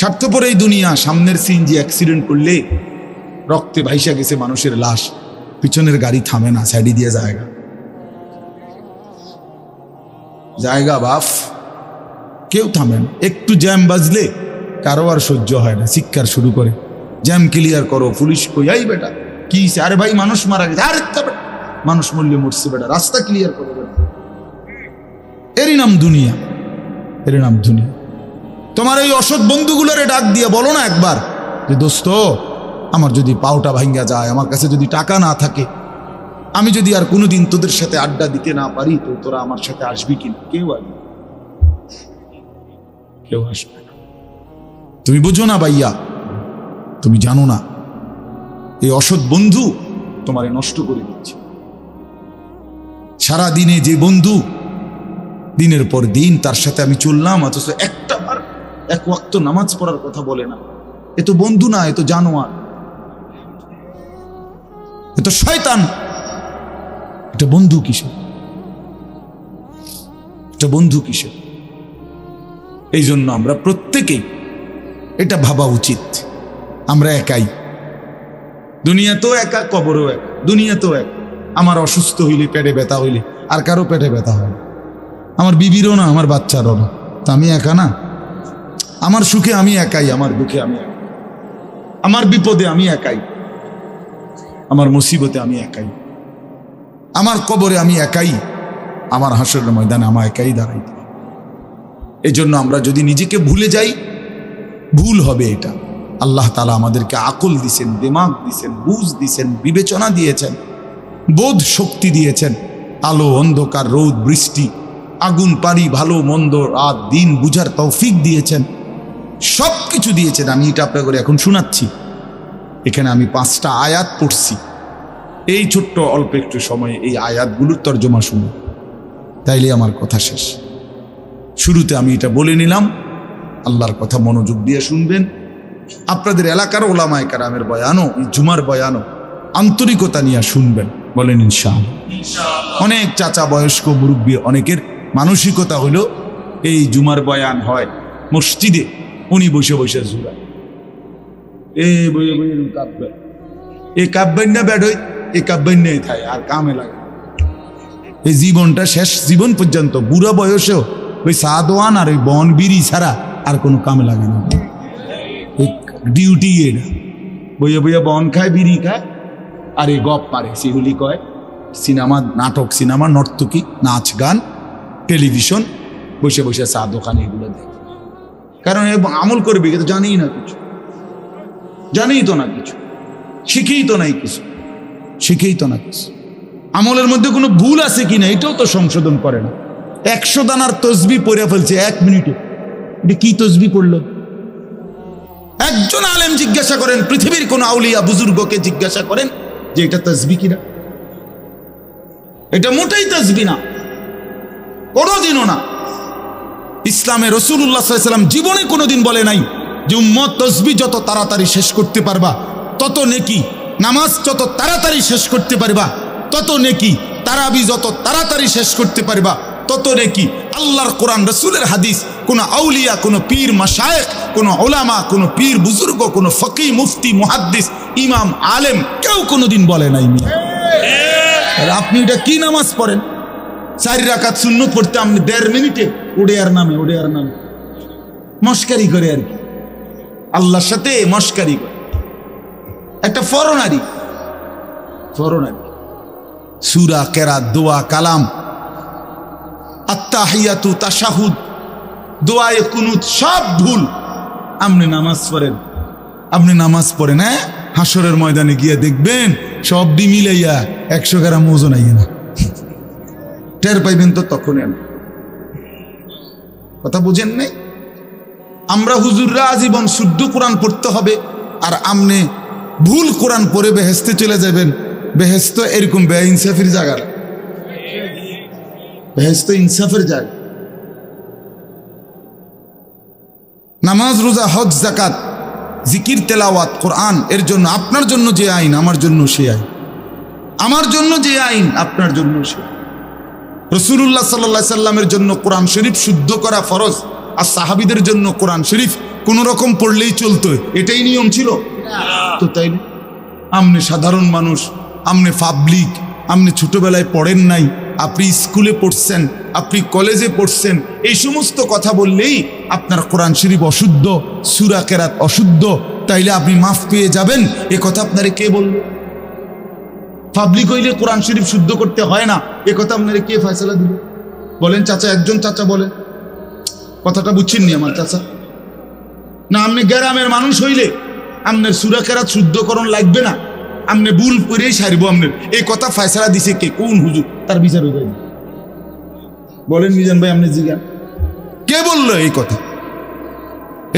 স্বার্থপর এই দুনিয়া সামনের সিনজি অ্যাক্সিডেন্ট করলে রক্তে ভাইসা গেছে মানুষের লাশ পিছনের গাড়ি থামে না সাইডি দিয়ে জায়গা। জায়গা বাফ কেউ থামে না। একটু জ্যাম বাজলে কারও আর সহ্য হয় না শিক্ষার শুরু করে। জ্যাম ক্লিয়ার করো পুলিশ কই আই বেটা কি? আরে ভাই মানুষ মারা গেছে। আরে বেটা, মানুষ মরলে মরছে বেটা রাস্তা ক্লিয়ার করো বেটা। এরই নাম দুনিয়া এরই নাম দুনিয়া। তোমার এই অসৎ বন্ধুগুলোরে ডাক দিয়ে বলো না একবার যে, দোস্ত, আমার যদি পাওটা ভাঙ্গা যায়, আমার কাছে যদি টাকা না থাকে, আমি যদি আর কোনোদিন তোদের সাথে আড্ডা দিতে না পারি, তো তোরা আমার সাথে আসবি কিনা কেউ আসবে না। কেউ আসবে না। তুমি বুঝো না ভাইয়া, তুমি জানো না, এই অসৎ বন্ধু তোমারে নষ্ট করে দিচ্ছে। সারা দিনে যে বন্ধু, দিনের পর দিন তার সাথে আমি চললাম, অথচ একটা এক ওয়াক্ত নামাজ পড়ার কথা বলে না। এ তো বন্ধু না, এ তো জানোয়ার। এ তো শয়তান। এটা বন্ধু কিসে এটা বন্ধু কিসে এই জন্য আমরা প্রত্যেকেই এটা ভাবা উচিত। আমরা একাই। দুনিয়াতেও একা, কবরও এক। দুনিয়াতেও এক। আমার অসুস্থ হইলে পেটে ব্যথা হইলে আর কারও পেটে ব্যথা হয় আমার বিবিরও না, আমার বাচ্চারও না। তা আমি একা না? আমার সুখে আমি একাই, আমার দুঃখে আমি একাই। আমার বিপদে আমি একাই। আমার মুসিবতে আমি একাই। আমার কবরে আমি একাই। আমার হাসরের ময়দানে আমার একাই দাঁড়াইতে। এই জন্য আমরা যদি নিজেকে ভুলে যাই, ভুল হবে এটা। আল্লাহ তালা আমাদেরকে আকল দিছেন, দিমাগ দিছেন, বুঝ দিছেন, বিবেচনা দিয়েছেন, বোধ শক্তি দিয়েছেন। আলো, অন্ধকার, রোদ, বৃষ্টি, আগুন, পানি, ভালো, মন্দ, রাত, দিন, বুঝার তৌফিক দিয়েছেন। সব কিছু দিয়েছেন। আমি এটা আপনাকে করে এখন শোনাচ্ছি। এখানে আমি পাঁচটা আয়াত পড়ছি। এই ছোট্ট অল্প একটু সময়ে এই আয়াতগুলোর তর্জমা শুনি তাইলে আমার কথা শেষ। শুরুতে আমি এটা বলে নিলাম। আল্লাহর কথা মনোযোগ দিয়ে শুনবেন। আপনাদের এলাকার ওলামায় কারামের বয়ানও এই জুমার বয়ানও আন্তরিকতা নিয়ে শুনবেন। বলেন ইনশাআল্লাহ। অনেক চাচা বয়স্ক মুরব্বী অনেকের মানসিকতা হলো এই জুমার বয়ান হয় মসজিদে। উনি বসে বসে জুড়া এ বইয়ে বইয়ে কাঁপবে এই কাঁপবেন না ব্যাড হই, এই কাঁপবেন নেই থাই আর কামে লাগে এই জীবনটা শেষ জীবন পর্যন্ত, বুড়া বয়সেও ওই সাদওয়ান আর ওই বন বিড়ি ছাড়া আর কোনো কামে লাগে না। ডিউটি এটা। বইয়ে বইয়ে বন খায়, বিড়ি খায়, আর এই গপ পারে, সেগুলি কয়। সিনেমা, নাটক, সিনেমা, নর্তকী, নাচ, গান, টেলিভিশন, বসে বসে চা দোকানে এগুলো দেয় কারণ এ আমল করবে, কিন্তু জানেই না কিছু। জানেই তো না কিছু। শিখেই তো নাই কিছু। শিখেই তো না কিছু। আমলের মধ্যে কোনো ভুল আছে কি না, এটাও তো সংশোধন করে না। একশো দানার তসবি পড়ে ফেলছে এক মিনিটে। এটা কি তসবি পড়ল? একজন আলেম জিজ্ঞাসা করেন, পৃথিবীর কোন আউলিয়া বুজুর্গকে জিজ্ঞাসা করেন যে এটা তসবি কিনা? এটা মোটেই তসবি না। কোনোদিনও না। ইসলামে রসুল্লাহ সাল্লাম জীবনে কোনোদিন বলে নাই যে উম্মত তসবি যত তাড়াতাড়ি শেষ করতে পারবা তত নেকি। নামাজ যত তাড়াতাড়ি শেষ করতে পারবা তত নেকি। তারাবি যত তাড়াতাড়ি শেষ করতে পারবা তত নেকি। আল্লাহর কোরআন রসুলের হাদিস কোনো আউলিয়া কোনো পীর মাসায়েক কোনো ওলামা কোনো পীর বুজুর্গ কোনো ফকি মুফতি মুহাদ্দিস ইমাম আলেম কেউ কোনোদিন বলে নাই মিয়া। আপনি এটা কি নামাজ পড়েন? চারি রাকাত শূন্য পড়তে আপনি দেড় মিনিটে ওড়িয়ার নামে ওড়িয়ার নামে। মস্কারি করে আর কি। আল্লাহর সাথে মস্কারি করে। একটা ফরনারি। ফরনারি। সুরা কেরা দোয়া, কালাম। আত্মা আত্মাহিয়াতু তাশাহুদ। দোয়ায়ে কুনুত, সব ভুল। আপনি নামাজ পড়েন। আপনি নামাজ পড়েন হ্যাঁ? হাসরের ময়দানে গিয়ে দেখবেন সব মিলাইয়া একশো গ্রাম ওজন আইয়ে না। টের পাইবেন তো তখন কথা বুঝেন নাই? আমরা হুজুররা আজীবন শুদ্ধ কোরআন পড়তে হবে, আর আমনে ভুল কোরআন পড়ে বেহেস্তে চলে যাবেন। বেহেস্ত এরকম বে ইনসাফের জায়গা বেহেস্ত ইনসাফের জায়গা। নামাজ, রোজা, হজ জাকাত জিকির, তেলাওয়াত, কোরআন, এর জন্য আপনার জন্য যে আইন, আমার জন্য সে আইন। আমার জন্য যে আইন, আপনার জন্য সে রসুল্লাহ সাল্লা সাল্লামের জন্য কোরআন শরীফ শুদ্ধ করা ফরজ, আর সাহাবিদের জন্য কোরআন শরীফ কোনো রকম পড়লেই চলতো। এটাই নিয়ম ছিল? তো তাই আমনে সাধারণ মানুষ, আমনে পাবলিক আপনি ছোটবেলায় পড়েন নাই, আপনি স্কুলে পড়ছেন, আপনি কলেজে পড়ছেন, এই সমস্ত কথা বললেই আপনার কোরআন শরীফ অশুদ্ধ, সুরা কেরাত অশুদ্ধ, তাইলে আপনি মাফ পেয়ে যাবেন। এ কথা আপনারে কে বলল? পাবলিক হইলে কোরআন শরীফ শুদ্ধ করতে হয় না। এ কথা আপনারে কে ফয়সলা দিল বলেন চাচা, একজন চাচা বলেন কথাটা বুঝছেননি আমার চাচা? না, আপনি গ্রামের মানুষ হইলে আপনার সুরা কেরাত শুদ্ধকরণ লাগবে না। আপনি ভুল করেই সারিব আপনার। এই কথা ফয়সালা দিছে কে? কোন হুজুর? তার বিচার হয়ে বলেন মিজান ভাই, আপনি জিজ্ঞান কে বলল এই কথা?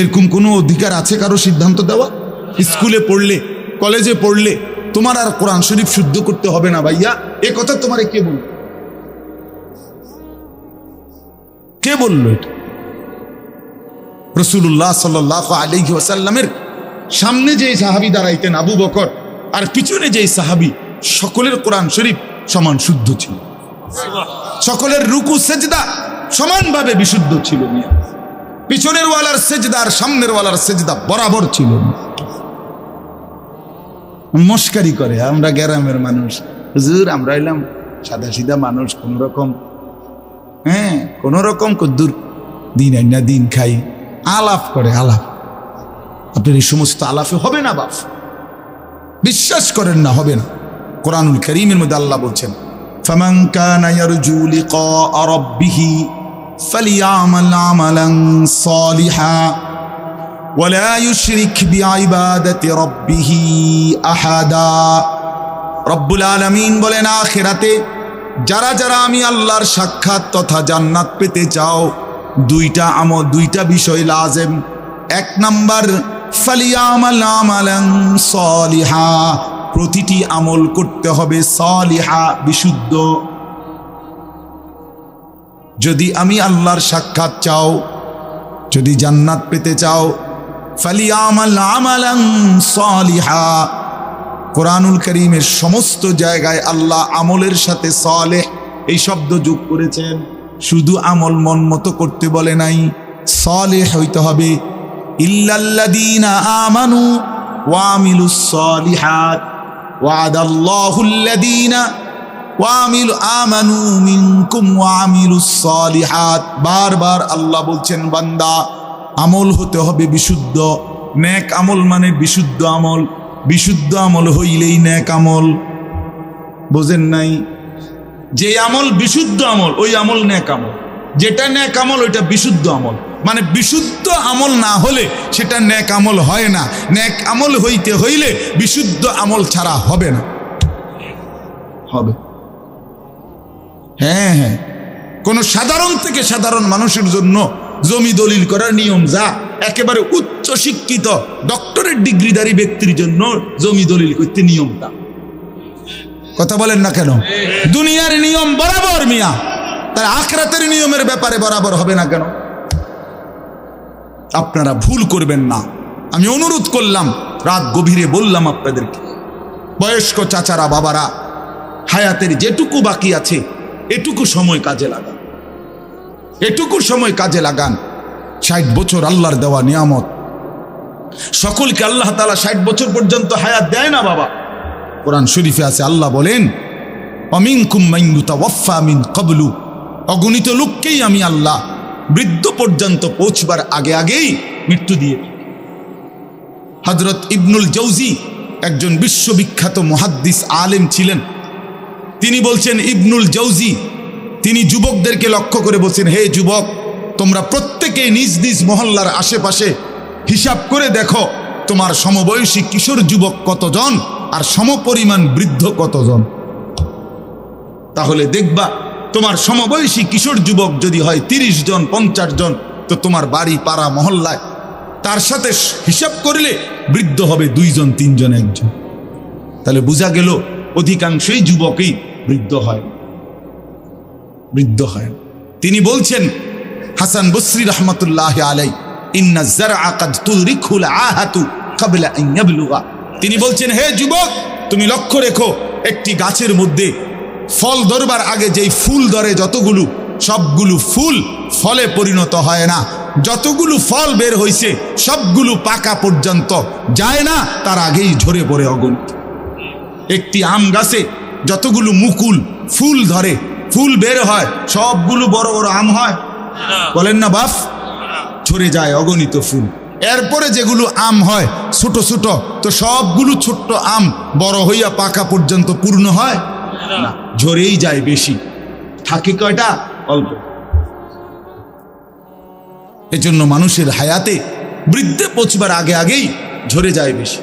এরকম কোনো অধিকার আছে কারও সিদ্ধান্ত দেওয়া? স্কুলে পড়লে, কলেজে পড়লে তোমার আর কোরআন শরীফ শুদ্ধ করতে হবে না ভাইয়া? এ কথা তোমারে কে বলল? কে বলল এটা? রসুল্লাহ সাল্লাহ আলহি ওয়াসাল্লামের সামনে যে সাহাবি দাঁড়াইতেন, আবু বকর, আর পিছনে যে সাহাবি, সকলের কোরআন শরীফ সমান শুদ্ধ ছিল। সকলের রুকু, সেজদা সমানভাবে বিশুদ্ধ ছিল পিছনের ওয়ালার সেজদা আর সামনের ওয়ালার সেজদা বরাবর ছিল মস্কারি করে আমরা গ্রামের মানুষ হুজুর আমরা এলাম সাদা সিধা মানুষ কোন রকম হ্যাঁ কোন রকম কদ্দুর দিন আইনা দিন খাই আলাপ করে আলাপ আপনার এই সমস্ত আলাপে হবে না বাপ বিশ্বাস করেন না হবে না কোরআনুল করিমের মধ্যে আল্লাহ বলছেন فمن كان يرجو لقاء ربه فليعمل عملا صالحا ولا يشرك بعبادة ربه أحدا রব্বুল আলমিন বলেন আখেরাতে যারা যারা আমি আল্লাহর সাক্ষাৎ তথা জান্নাত পেতে চাও দুইটা আমল দুইটা বিষয় লাজেম এক নাম্বার ফালিয়ামাল আমালান সলিহা প্রতিটি আমল করতে হবে সলিহা বিশুদ্ধ যদি আমি আল্লাহর সাক্ষাৎ চাও যদি জান্নাত পেতে চাও কোরআনুল করিমের সমস্ত জায়গায় আল্লাহ আমলের সাথে সলেহ এই শব্দ যোগ করেছেন। শুধু আমল মন মতো করতে বলে নাই, সলেহ হইতে হবে। ইল্লাল্লাযীনা আমানু আমানু বারবার আল্লাহ বলছেন, বান্দা আমল হতে হবে বিশুদ্ধ। ন্যাক আমল মানে বিশুদ্ধ আমল। বিশুদ্ধ আমল হইলেই ন্যাক আমল। বোঝেন নাই? যে আমল বিশুদ্ধ আমল, ওই আমল ন্যাক আমল। যেটা ন্যাক আমল, ওইটা বিশুদ্ধ আমল। মানে বিশুদ্ধ আমল না হলে সেটা ন্যাক আমল হয় না। ন্যাক আমল হইতে হইলে বিশুদ্ধ আমল ছাড়া হবে না। হবে। হ্যাঁ হ্যাঁ। কোন সাধারণ থেকে সাধারণ মানুষের জন্য জমি দলিল করার নিয়ম যা একেবারে উচ্চ শিক্ষিত ডক্টরেট ডিগ্রিধারী ব্যক্তির জন্য জমি দলিল করতে নিয়মটা। কথা বলেন না কেন? দুনিয়ার নিয়ম বরাবর মিয়া, তার আখরাতের নিয়মের ব্যাপারে বরাবর হবে না কেন? আপনারা ভুল করবেন না। আমি অনুরোধ করলাম, রাত গভীরে বললাম আপনাদেরকে, বয়স্ক চাচারা, বাবারা, হায়াতের যেটুকু বাকি আছে, এটুকু সময় কাজে লাগান এটুকু সময় কাজে লাগান। ষাট বছর আল্লাহর দেওয়া নিয়ামত। সকলকে আল্লাহ তালা ষাট বছর পর্যন্ত হায়াত দেয় না, বাবা। কোরআন শরীফে আছে, আল্লাহ বলেন অমিন কুম্মাইনুতা ওয়াফা মিন কবলু অগণিত লোককেই আমি আল্লাহ বৃদ্ধ পর্যন্ত পৌঁছবার আগে আগেই মৃত্যু দিয়ে হজরত ইবনুল জৌজি একজন বিশ্ববিখ্যাত মহাদ্দিস আলেম ছিলেন। তিনি বলছেন, ইবনুল জৌজি তিনি যুবকদেরকে লক্ষ্য করে বলছেন, হে যুবক, তোমরা প্রত্যেকে নিজ নিজ মহল্লার আশেপাশে হিসাব করে দেখো, তোমার সমবয়সী কিশোর যুবক কতজন আর সমপরিমাণ বৃদ্ধ কতজন? তাহলে দেখবা, তোমার সমবয়সী কিশোর যুবক যদি হয় তিরিশ জন, পঞ্চাশ জন, তো তোমার বাড়ি, পাড়া, মহল্লায় তার সাথে হিসাব করলে বৃদ্ধ হবে দুইজন, তিনজন, একজন। তাহলে বোঝা গেল, অধিকাংশই যুবকই বৃদ্ধ হয়। বৃদ্ধ হয়। তিনি বলছেন, হাসান বসরি রহমতুল্লাহ আলাই তিনি বলছেন, হে যুবক, তুমি লক্ষ্য রেখো, একটি গাছের মধ্যে ফল ধরবার আগে যেই ফুল ধরে যতগুলো, সবগুলো ফুল ফলে পরিণত হয় না। যতগুলো ফল বের হয়েছে সবগুলো পাকা পর্যন্ত যায় না, তার আগেই ঝরে পড়ে অগণিত। একটি আম গাছে যতগুলো মুকুল ফুল ধরে ফুল বের হয় সবগুলো বড় বড় আম হয়। বলেন না বাপ ঝরে যায় অগণিত ফুল। এরপরে যেগুলো আম হয় ছোট ছোট তো সবগুলো ছোট্ট আম বড় হইয়া পাকা পর্যন্ত পূর্ণ হয়? না। ঝরেই যায় বেশি। থাকে কয়টা? অল্প। এজন্য মানুষের হায়াতে বৃদ্ধে পৌঁছবার আগে আগেই ঝরে যায় বেশি।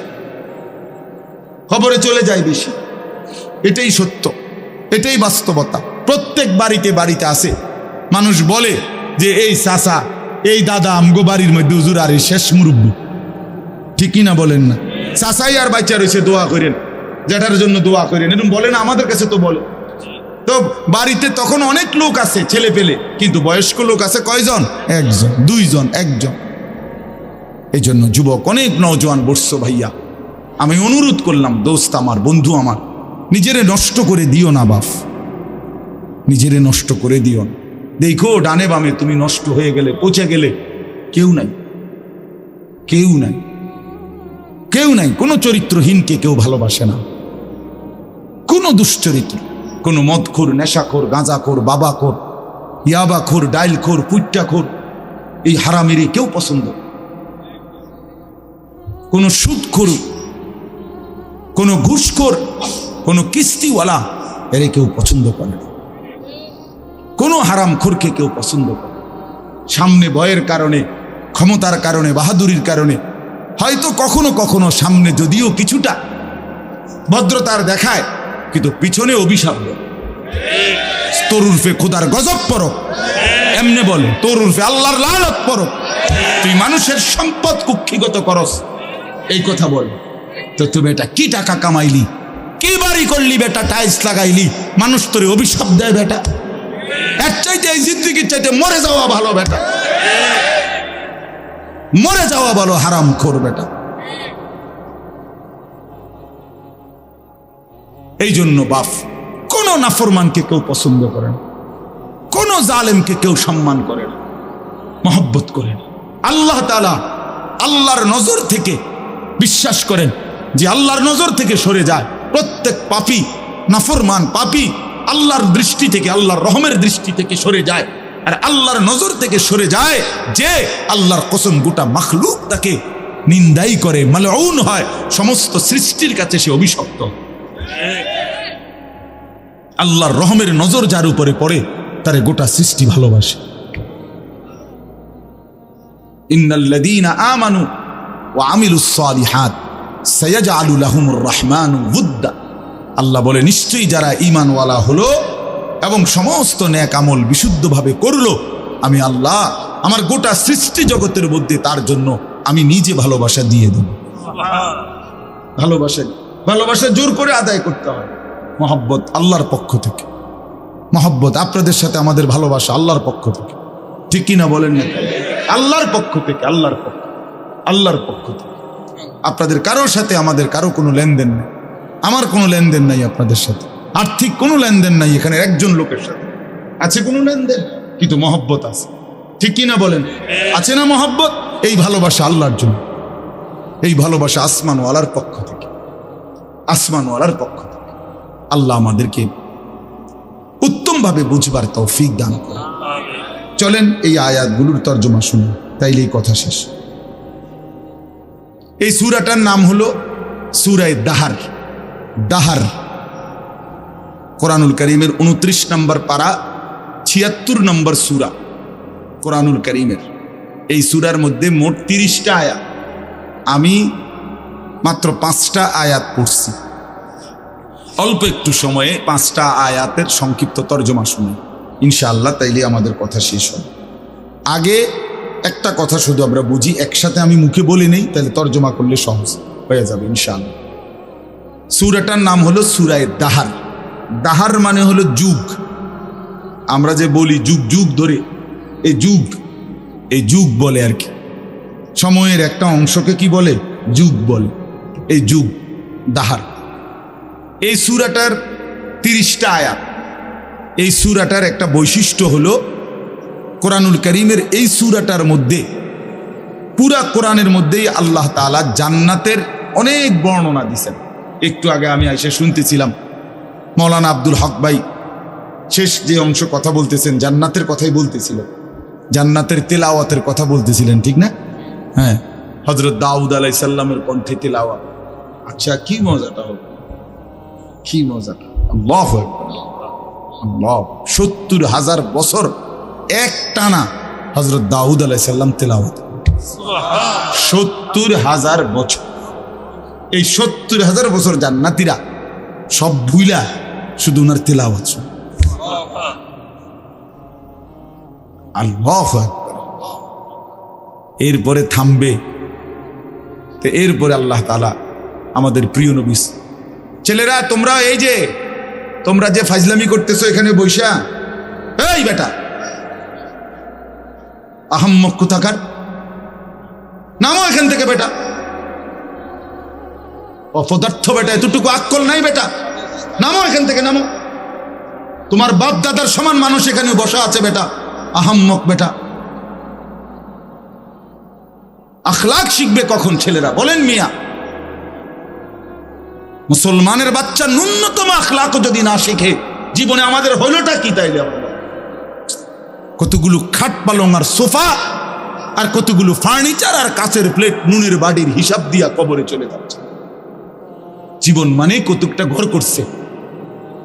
খবরে চলে যায় বেশি। এটাই সত্য এটাই বাস্তবতা। প্রত্যেক বাড়িতে বাড়িতে আসে মানুষ বলে যে, এই চাচা, এই দাদা আমগো বাড়ির মধ্যে হুজুর আর এই শেষ মুরব্বী। ঠিকই না বলেন না। চাচাই আর বাচ্চা রয়েছে, দোয়া করেন। যেটার জন্য দোয়া করেন। এরকম বলেন আমাদের কাছে তো বলে। তো বাড়িতে তখন অনেক লোক আছে, ছেলে পেলে। কিন্তু বয়স্ক লোক আছে কয়জন? একজন, দুইজন, একজন। এই জন্য যুবক অনেক নওজোয়ান বর্ষ ভাইয়া। আমি অনুরোধ করলাম, দোস্ত আমার, বন্ধু আমার, নিজেরে নষ্ট করে দিও না বাপ। নিজেরে নষ্ট করে দিও। দেখো, ডানে বামে তুমি নষ্ট হয়ে গেলে, পচে গেলে কেউ নাই। কেউ নাই। কেউ নাই। কোনো চরিত্রহীনকে কেউ ভালোবাসে না। কোনো দুশ্চরিত্র, কোনো মদখোর, নেশাখোর, গাঁজাখোর, বাবাখোর, ইয়াবাখোর, ডাইলখোর পুইট্টাখোর এই হারামেরে কেউ পছন্দ কোনো সুদখোর, কোনো ঘুষখোর, কোনো কিস্তিওয়ালা, এরে কেউ পছন্দ করে না। কোনো হারাম খোরকে কেউ পছন্দ করে। সামনে বয়ের কারণে, ক্ষমতার কারণে, বাহাদুরির কারণে, হয়তো কখনো কখনো সামনে যদিও কিছুটা ভদ্রতার দেখায়, কিন্তু পিছনে অভিশাপ তোর উর্ফে খোদার গজব পরক এমনে বলে তোর উর্ফে আল্লাহর লালত পরক তুই মানুষের সম্পদ কুক্ষিগত করস। এই কথা বল, তো তুমি এটা কি টাকা কামাইলি? কি বাড়ি করলি বেটা, টাইলস লাগাইলি? মানুষ তোরে অভিশাপ দেয় বেটা। এর চাইতে জিন্দিগির চাইতে মরে যাওয়া ভালো বেটা। মরে যাওয়া ভালো হারাম খোর বেটা। এই জন্য বাপ, কোন নাফরমানকে কেউ পছন্দ করে না। জালেমকে কেউ সম্মান করে না। মহব্বত করে না। আল্লাহ তালা আল্লাহর নজর থেকে বিশ্বাস করেন যে আল্লাহর নজর থেকে সরে যায়। প্রত্যেক পাপি, নাফরমান পাপি আল্লাহর দৃষ্টি থেকে, আল্লাহর রহমের দৃষ্টি থেকে সরে যায়। আর আল্লাহর নজর থেকে সরে যায় যে আল্লাহর কসম গোটা মাখলুক তাকে নিন্দাই করে, মালউন হয়। সমস্ত সৃষ্টির কাছে সে অভিশপ্ত। আল্লাহর রহমের নজর যার উপরে পড়ে, তারে গোটা সৃষ্টি ভালোবাসে। আমানু ওয়া আমিলুস সালিহাত, সায়াজআলু লাহুমুর রহমানু উদ্দা। আল্লাহ বলে নিশ্চয়ই যারা ঈমানওয়ালা হলো এবং সমস্ত ন্যাক আমল বিশুদ্ধভাবে করল আমি আল্লাহ আমার গোটা সৃষ্টি জগতের মধ্যে তার জন্য আমি নিজে ভালোবাসা দিয়ে দেব। ভালোবাসা ভালোবাসা জোর করে আদায় করতে হয় মহব্বত আল্লাহর পক্ষ থেকে। মহব্বত আপনাদের সাথে আমাদের ভালোবাসা আল্লাহর পক্ষ থেকে। ঠিক কিনা বলেন না? আল্লাহর পক্ষ থেকে আল্লাহর পক্ষ আল্লাহর পক্ষ থেকে। আপনাদের কারোর সাথে আমাদের কারও কোনো লেনদেন নেই। আমার কোনো লেনদেন নাই আপনাদের সাথে। আর্থিক কোনো লেনদেন নাই এখানে একজন লোকের সাথে। আছে কোনো লেনদেন? কিন্তু মহব্বত আছে। ঠিক কিনা বলেন? আছে না মহব্বত? এই ভালোবাসা আল্লাহর জন্য। এই ভালোবাসা আসমানওয়ালার পক্ষ থেকে। আসমানওয়ালার পক্ষ থেকে। আল্লাহ আমাদেরকে উত্তমভাবে বুঝবার তৌফিক দান করে চলেন এই আয়াতগুলোর তর্জমা শুনুন তাইলে এই কথা শেষ। এই সুরাটার নাম হলো সুরায় দাহার। দাহার কোরআনুল করিমের উনত্রিশ নম্বর পারা, ছিয়াত্তর নম্বর সুরা কোরআনুল করিমের। এই সুরার মধ্যে মোট তিরিশটা আয়াত। আমি মাত্র পাঁচটা আয়াত পড়ছি। অল্প একটু সময়ে পাঁচটা আয়াতের সংক্ষিপ্ত তর্জমা শুনি। ইনশাআল্লাহ তাইলে আমাদের কথা শেষ হবে। আগে একটা কথা শুধু আমরা বুঝি, একসাথে আমি মুখে বলি নেই তাহলে তর্জমা করলে সহজ হয়ে যাবে ইনশাআল্লাহ। সুরাটার নাম হলো সুরায় দাহার। দাহার মানে হলো যুগ। আমরা যে বলি যুগ যুগ ধরে এই যুগ এই যুগ বলে আর কি। সময়ের একটা অংশকে কি বলে? যুগ বলে। এই যুগ, দাহার। এই সুরাটার তিরিশটা আয়াত, এই সুরাটার একটা বৈশিষ্ট্য হলো কোরআনুল করিমের এই সুরাটার মধ্যে, পুরা কোরআনের মধ্যেই আল্লাহ তাআলা জান্নাতের অনেক বর্ণনা দিছেন। একটু আগে আমি এসে শুনতেছিলাম। মৌলানা আব্দুল হক ভাই শেষ যে অংশ কথা বলতেছেন, জান্নাতের কথাই বলতেছিল। জান্নাতের তেলাওয়াতের কথা বলতেছিলেন, ঠিক না? হ্যাঁ হজরত দাউদ আলাই সাল্লামের কণ্ঠে তেলাওয়া আচ্ছা কি মজাটা হবে? কি মজাটা? সত্তর হাজার বছর এক টানা হজরত দাউদ আলাই সাল্লাম তেলাওয়াত। সত্তর হাজার বছর। এই সত্তর হাজার বছর জান্নাতিরা সব ভুইলা শুধু ওনার শুনে। আল্লাহ এরপরে থামবে। তো এরপরে আল্লাহ তালা আমাদের প্রিয় নবী ছেলেরা, তোমরা এই যে, তোমরা যে ফাজলামি করতেছো এখানে বৈশা, এই বেটা। আহাম্মক কোথাকার? নামো এখান থেকে বেটা। অপদার্থ বেটা, এতটুকু আক্কল নাই বেটা। নামো এখান থেকে, নামো। তোমার বাপ দাদার সমান মানুষ এখানে বসা আছে বেটা, আহাম্মক বেটা। আখলাক শিখবে কখন ছেলেরা, বলেন মিয়া। মুসলমানের বাচ্চা ন্যূনতম আখলাকও যদি না শিখে, জীবনে আমাদের হইলটা কি তাই কতগুলো খাট পালং আর সোফা, আর কতগুলো ফার্নিচার আর কাচের প্লেট নুনের বাড়ির হিসাব দিয়া কবরে চলে যাচ্ছে। জীবন মানে কতকটা ঘর করছে।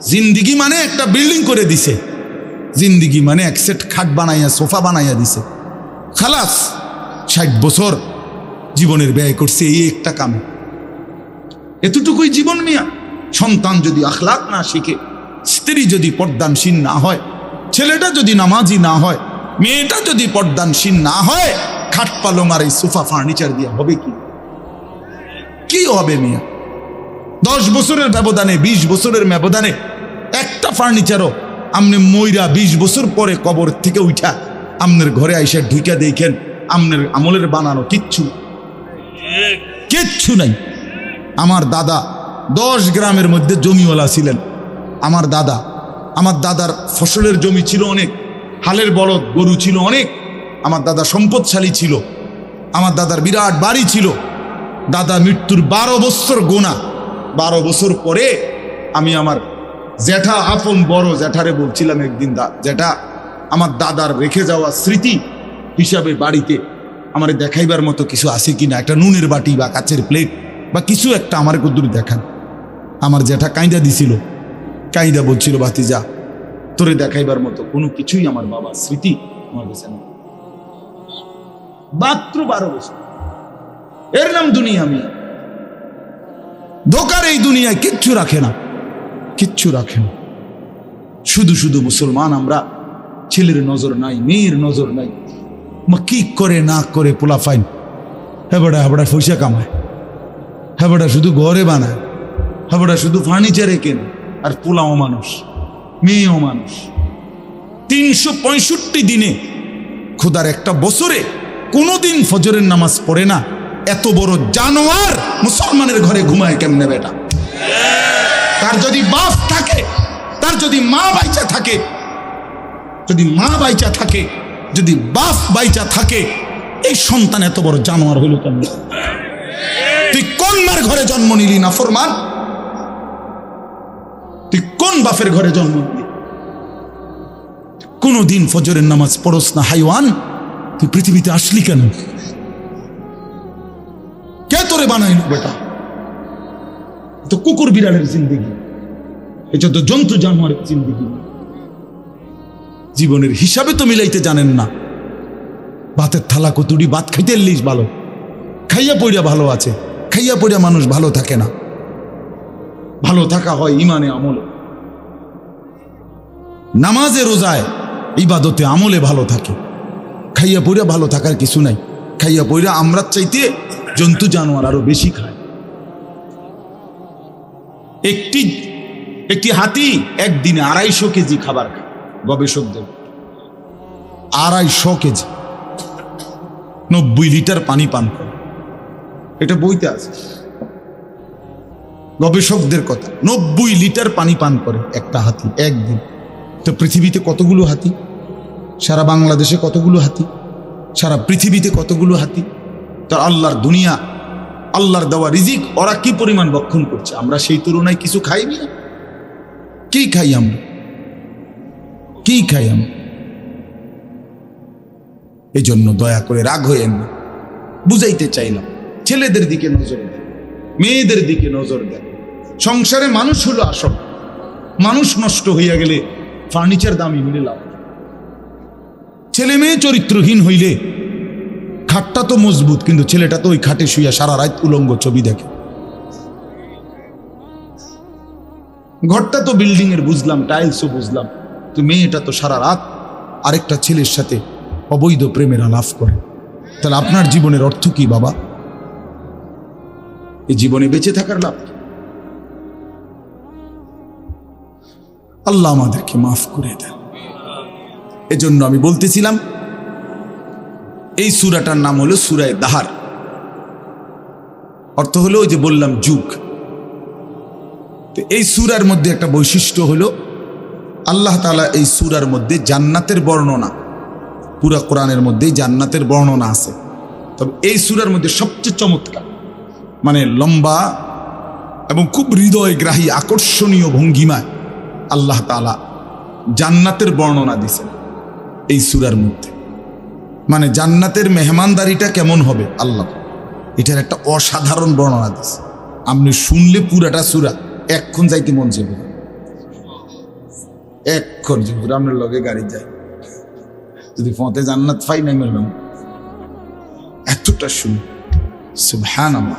জিন্দিগি মানে একটা বিল্ডিং করে দিছে। জিন্দিগি মানে এক সেট খাট বানাইয়া, সোফা বানাইয়া দিছে। খালাস, ষাট বছর জীবনের ব্যয় করছে এই একটা কামে। এতটুকুই জীবন মিয়া। সন্তান যদি আখলাক না শিখে, স্ত্রী যদি পর্দানসীন না হয়, ছেলেটা যদি নামাজি না হয়, মেয়েটা যদি পর্দানসীন না হয়, খাট পালং আর এই সোফা ফার্নিচার দিয়ে হবে কি? কি হবে মিয়া? দশ বছরের ব্যবধানে, বিশ বছরের ব্যবধানে একটা ফার্নিচারও আপনি ময়রা বিশ বছর পরে কবর থেকে উঠা আপনার ঘরে আইসা ঢুকা দেখেন আপনার আমলের বানানো কিচ্ছু। কিচ্ছু নাই। আমার দাদা দশ গ্রামের মধ্যে জমিওয়ালা ছিলেন। আমার দাদা, আমার দাদার ফসলের জমি ছিল অনেক, হালের বলদ গরু ছিল অনেক, আমার দাদা সম্পদশালী ছিল, আমার দাদার বিরাট বাড়ি ছিল। দাদা মৃত্যুর বারো বছর গোনা বারো বছর পরে আমি আমার জ্যাঠা, আপন বড় জ্যাঠারে বলছিলাম একদিন দা, জ্যাঠা, আমার দাদার রেখে যাওয়া স্মৃতি হিসাবে বাড়িতে আমার দেখাইবার মতো কিছু আছে কিনা? একটা নুনের বাটি বা কাচের প্লেট বা কিছু একটা আমার কদ্দুর দেখান। আমার জ্যাঠা কাঁদা দিছিল। কাঁদা বলছিল বাতিজা তোরে দেখাইবার মতো কোনো কিছুই আমার বাবা স্মৃতি আমার কাছে নেই। মাত্র বারো বছর। এর নাম দুনিয়া মিয়া। ধোকার এই দুনিয়ায় কিচ্ছু রাখে না। কিচ্ছু রাখে না। শুধু শুধু মুসলমান আমরা, ছেলের নজর নাই, মেয়ের নজর নাই। মা কি করে না করে পোলা ফাইন। হেবড়া হেবড়া পয়সা কামায়। হেবড়া শুধু ঘরে বানায়। হেবড়া শুধু ফার্নিচারে কেনে। আর পোলাও মানুষ, মেয়েও মানুষ। তিনশো পঁয়ষট্টি দিনে, খোদার একটা বছরে কোনোদিন ফজরের নামাজ পড়ে না। এত বড় জানোয়ার মুসলমানের ঘরে ঘুমায় কেমনে বেটা? তার যদি বাপ থাকে, তার যদি মা বাইচা থাকে, যদি মা বাইচা থাকে, যদি বাপ বাইচা থাকে, এই সন্তান এত বড় জানোয়ার হইল কেন তুই কোন মার ঘরে জন্ম নিলি না ফরমান? তুই কোন বাপের ঘরে জন্ম নিলি? কোনদিন ফজরের নামাজ পড়স না হাইওয়ান? তুই পৃথিবীতে আসলি কেন? কে তোরে বানাইল? বেটা। তো কুকুর বিড়ালের জিন্দিগি। এটা তো জন্তু জানোয়ারের জিন্দিগি। জীবনের হিসাবে তো মিলাইতে জানেন না। ভাতের থালা কতুড়ি ভাত খাইতে লিস ভালো। খাইয়া পড়িয়া ভালো আছে। খাইয়া পড়িয়া মানুষ ভালো থাকে না। ভালো থাকা হয় ইমানে আমলে। নামাজে রোজায় ইবাদতে আমলে ভালো থাকে। খাইয়া পড়িয়া ভালো থাকার কিছু নাই। খাইয়া পড়িয়া আমরা চাইতে জন্তু জানোয়ার আরও বেশি খায়। একটি একটি হাতি একদিনে আড়াইশো কেজি খাবার খায়, গবেষকদের। আড়াইশো কেজি। নব্বই লিটার পানি পান করে। এটা বইতে আছে। গবেষকদের কথা, নব্বই লিটার পানি পান করে একটা হাতি একদিন। তো পৃথিবীতে কতগুলো হাতি? সারা বাংলাদেশে কতগুলো হাতি? সারা পৃথিবীতে কতগুলো হাতি? তার আল্লাহর দুনিয়া, আল্লাহর দেওয়া রিজিক, ওরা কি পরিমাণ বক্ষণ করছে? আমরা সেই তুলনায় কিছু খাইনি না? কি খাই আমরা? কি খাই আমরা? এই জন্য দয়া করে রাগ হইয়েন না। বুঝাইতে চাইলাম ছেলেদের দিকে নজর দেন, মেয়েদের দিকে নজর দেন। সংসারে মানুষ হলো আসল। মানুষ নষ্ট হইয়া গেলে ফার্নিচার দামি হইলে লাভ। ছেলে মেয়ে চরিত্রহীন হইলে খাটটা তো মজবুত, কিন্তু ছেলেটা তো ওই খাটে শুইয়া সারা রাত উলঙ্গ ছবি দেখে। ঘরটা তো বিল্ডিং এর বুঝলাম, টাইলসও বুঝলাম। তো মেয়েটা তো সারা রাত আরেকটা ছেলের সাথে অবৈধ প্রেমের আলাপ করে। তাহলে আপনার জীবনের অর্থ কি, বাবা? এই জীবনে বেঁচে থাকার লাভ? আল্লাহ আমাদেরকে মাফ করে দেন। এজন্য আমি বলতেছিলাম এই সুরাটার নাম হলো সুরায় দাহার। অর্থ হলো ওই যে বললাম যুগ। তো এই সুরার মধ্যে একটা বৈশিষ্ট্য হলো, আল্লাহ তাআলা এই সুরার মধ্যে জান্নাতের বর্ণনা। পুরা কোরআনের মধ্যেই জান্নাতের বর্ণনা আছে। তবে এই সুরার মধ্যে সবচেয়ে চমৎকার মানে লম্বা এবং খুব হৃদয়গ্রাহী, আকর্ষণীয় ভঙ্গিমায় আল্লাহ তাআলা জান্নাতের বর্ণনা দিছেন এই সুরার মধ্যে। মানে জান্নাতের মেহমানদারিটা কেমন হবে? আল্লাহ। এটার একটা অসাধারণ বর্ণনা দিছে। আপনি শুনলে পুরাটা সুরা, এক্ষণ যাইতে মন যাবে এক্ষণ যে আপনার লগে গাড়ি যায়। যদি ফতে জান্নাত ফাই নাই মেলাম এতটা শুন। সুবহান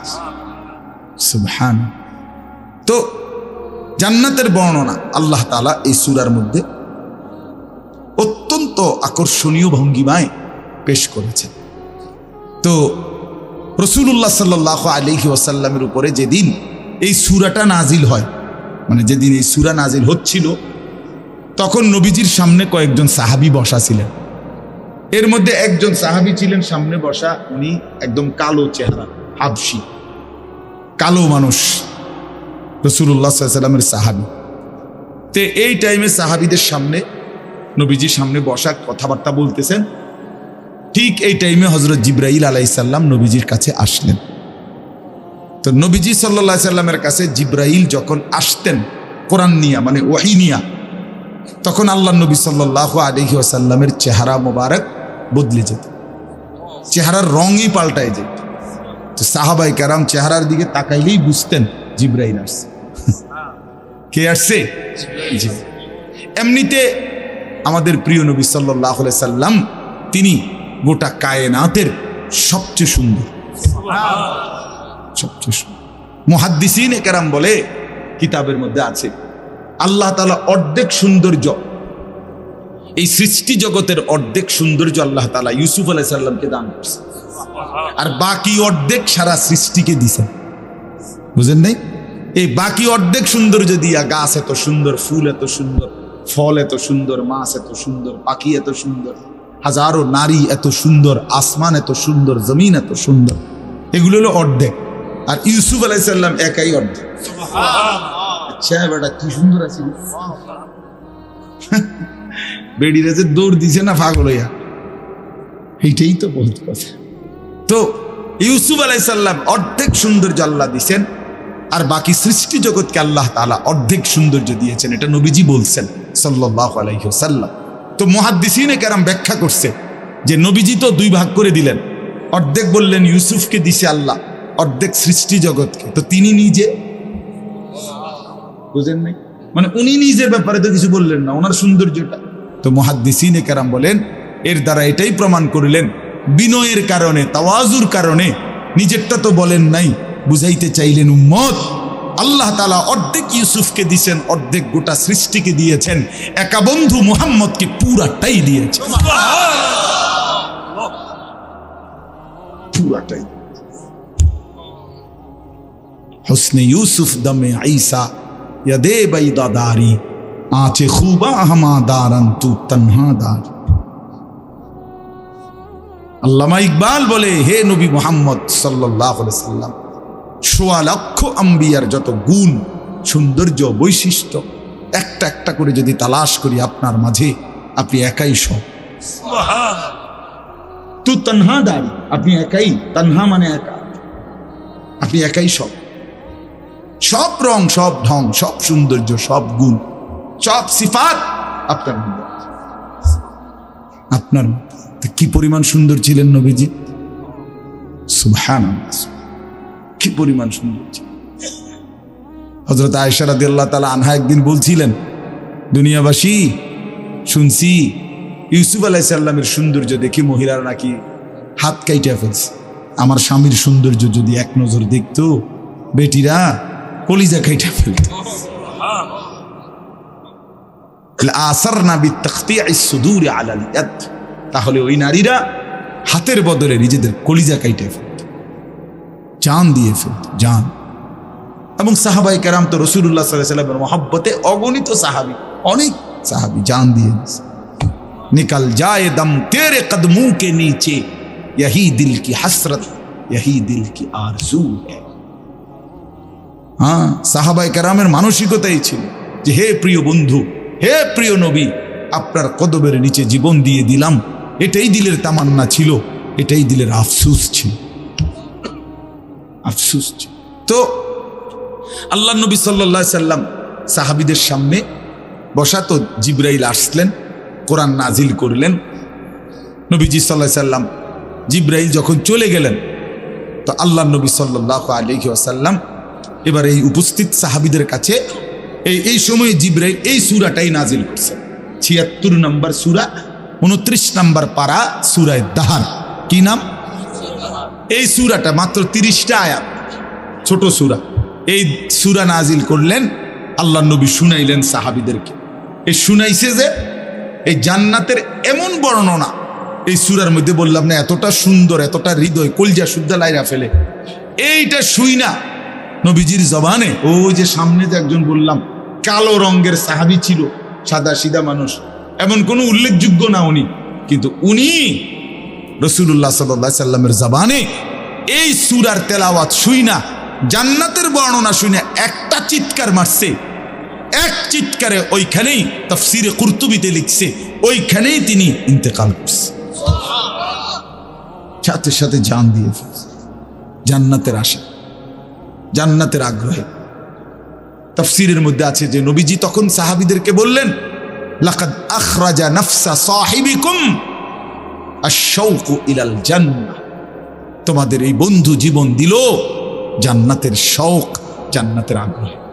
সুবহান। তো জান্নাতের বর্ণনা আল্লাহ তাআলা এই সুরার মধ্যে অত্যন্ত আকর্ষণীয় ভঙ্গিমায় পেশ করেছেন। তো রসুল্লাহ সাল্লাহ আলহি ওয়াসাল্লামের উপরে যেদিন এই সুরাটা নাজিল হয় মানে যেদিন এই সুরা নাজিল হচ্ছিল, তখন নবীজির সামনে কয়েকজন সাহাবি বসা ছিলেন। এর মধ্যে একজন সাহাবি ছিলেন, সামনে বসা উনি একদম কালো চেহারা হাবসি কালো মানুষ রসুল্লাহ সাল্লামের সাহাবি। তে এই টাইমে সাহাবিদের সামনে নবীজির সামনে বসা কথাবার্তা বলতেছেন ঠিক এই টাইমে হজরত জিব্রাইল আলাইসাল্লাম নবীজির কাছে আসলেন। তো নবীজি সাল্লা সাল্লামের কাছে জিব্রাইল যখন আসতেন কোরআন নিয়া মানে ওয়াহি নিয়া তখন আল্লাহ নবী সাল্লাহ আলহি আসাল্লামের চেহারা মোবারক বদলে যেত। চেহারার রঙই পাল্টায় যেত। তো সাহাবাই কারাম চেহারার দিকে তাকাইলেই বুঝতেন জিব্রাইল আসছে। কে আসছে? এমনিতে আমাদের প্রিয় নবী সাল্লাহ সাল্লাম তিনি গোটা কায়নাতের সবচেয়ে সুন্দর। সবচেয়ে সুন্দর। মুহাদ্দিসিন কেরাম বলে, কিতাবের মধ্যে আছে, আল্লাহ তালা অর্ধেক সৌন্দর্য, এই সৃষ্টি জগতের অর্ধেক সৌন্দর্য আল্লাহ তালা ইউসুফ আলাই সাল্লামকে দান করছে। আর বাকি অর্ধেক সারা সৃষ্টিকে দিছে। বুঝেন নাই? এই বাকি অর্ধেক সৌন্দর্য দিয়া গাছ এত সুন্দর, ফুল এত সুন্দর, ফল এত সুন্দর, মাছ এত সুন্দর, পাখি এত সুন্দর। হাজারো নারী এত সুন্দর, আসমান এত সুন্দর, জমিন এত সুন্দর। এগুলো হলো অর্ধেক। আর ইউসুফ আলাইসাল্লাম একাই অর্ধেক। আচ্ছা বেটা কি সুন্দর আছে। বেডিরা যে দৌড় দিছে না পাগল হইয়া। এইটাই তো বলতে কথা। তো ইউসুফ আলাইসাল্লাম অর্ধেক সৌন্দর্য আল্লাহ দিছেন, আর বাকি সৃষ্টি জগৎকে আল্লাহ তালা অর্ধেক সৌন্দর্য দিয়েছেন। এটা নবীজি বলছেন সাল্লাহ আলাইসাল্লাম তো মহাদ্দিসিনে কেরাম ব্যাখ্যা করছে যে নবীজি তো দুই ভাগ করে দিলেন। অর্ধেক বললেন ইউসুফকে দিছে আল্লাহ, অর্ধেক সৃষ্টি জগৎকে। তো তিনি নিজে? বুঝেন নাই? মানে উনি নিজের ব্যাপারে তো কিছু বললেন না, ওনার সৌন্দর্যটা। তো মহাদ্দিসিনে কেরাম বলেন, এর দ্বারা এটাই প্রমাণ করিলেন, বিনয়ের কারণে, তাওয়াজুর কারণে নিজেরটা তো বলেন নাই, বুঝাইতে চাইলেন উম্মত। আল্লাহ তালা অর্ধেক ইউসুফকে দিয়েছেন অর্ধেক গোটা সৃষ্টিকে দিয়েছেন। একা বন্ধু মুহাম্মদকে পুরাটাই দিয়েছে। পুরাটাই। হসনে ইউসুফ দমে আইসা ইয়াদে বাইদা দারি আছে খুবা আহমা দারান তু তন্হা দার আল্লামা ইকবাল বলে, হে নবী মোহাম্মদ আলাইহি সাল্লাম সোয়া লক্ষ আম্বিয়ার যত গুণ সৌন্দর্য বৈশিষ্ট্য একটা একটা করে যদি তালাশ করি আপনার মাঝে আপনি একাই সব। তু তন্হা দাঁড়ি আপনি একাই তন্হা মানে একা। আপনি একাই সব। সব রং সব ঢং সব সৌন্দর্য সব গুণ সব সিফাত আপনার আপনার কি পরিমাণ সুন্দর ছিলেন নবীজি? সুবহান কি পরিমাণ সুন্দর ছিলেন হজরত আয়সারাদি আল্লাহ তালা আনহা একদিন বলছিলেন, দুনিয়াবাসী, শুনছি ইউসুফ আলাইসাল্লামের সৌন্দর্য দেখি মহিলারা নাকি হাত কাইটা ফেলছে। আমার স্বামীর সৌন্দর্য যদি এক নজর দেখতো, বেটিরা কলিজা কাইটা ফেলত। আসার নাবি তাহলে ওই নারীরা হাতের বদলে নিজেদের কলিজা কাইটে ফেলত। জান দিয়ে ফেলত জান এবং সাহাবাই কেরাম তো রসুল্লাহ সাল্লামের মহাব্বতে অগণিত সাহাবি অনেক সাহাবি জান দিয়ে দিয়েছে। निकल जाए दम तेरे कदमों के नीचे यही दिल की हसरत यही दिल की आरजू है হ্যাঁ সাহাবাই কেরামের মানসিকতাই ছিল যে হে প্রিয় বন্ধু হে প্রিয় নবী আপনার কদবের নিচে জীবন দিয়ে দিলাম এটাই দিলের তামান্না ছিল এটাই দিলের আফসুস ছিল আফসুস তো আল্লাহ নবী সাল্লাহ সাল্লাম সাহাবিদের সামনে বসা তো জিব্রাইল আসলেন, কোরআন নাজিল করলেন। নবীজি সাল্লাহ সাল্লাম জিব্রাইল যখন চলে গেলেন, তো আল্লাহ নবী সাল্লাহ আলহি আসাল্লাম এবার এই উপস্থিত সাহাবিদের কাছে এই এই সময়ে জিব্রাইল এই সুরাটাই নাজিল করছেন ছিয়াত্তর নম্বর সুরা, উনত্রিশ নম্বর পারা সুরায় দাহান কি নাম? এই সুরাটা মাত্র তিরিশটা আয়াত। ছোট সুরা। এই সুরা নাজিল করলেন আল্লাহ নবী শুনাইলেন সাহাবিদেরকে। এই শুনাইছে যে এই জান্নাতের এমন বর্ণনা, এই সুরার মধ্যে বললাম না, এতটা সুন্দর, এতটা হৃদয়, কলজা শুদ্ধা লাইরা ফেলে। এইটা শুই না। নবীজির জবানে ওই যে সামনে যে একজন বললাম, কালো রঙের সাহাবি ছিল, সাদা সিদা মানুষ। এমন কোনো উল্লেখযোগ্য না উনি। কিন্তু উনি রসুল্লাহ সাল্লাহ সাল্লামের জবানে এই সুরার তেলাওয়াত শুই না, জান্নাতের বর্ণনা শুনে একটা চিৎকার মারছে। এক চিৎকারে ওইখানেই তফসিরে কুর্তুবিতে লিখছে, ওইখানেই তিনি ইন্তেকাল করছে। সাথে সাথে জান দিয়ে ফেলছে। জান্নাতের আশা, জান্নাতের আগ্রহে। তফসিরের মধ্যে আছে যে নবীজি তখন সাহাবিদেরকে বললেন, লাকাদ আখরাজা নাফসা সাহিবিকুম আশ-শাওকু ইলাল জান্না তোমাদের এই বন্ধু জীবন দিল জান্নাতের শখ জান্নাতের আগ্রহে।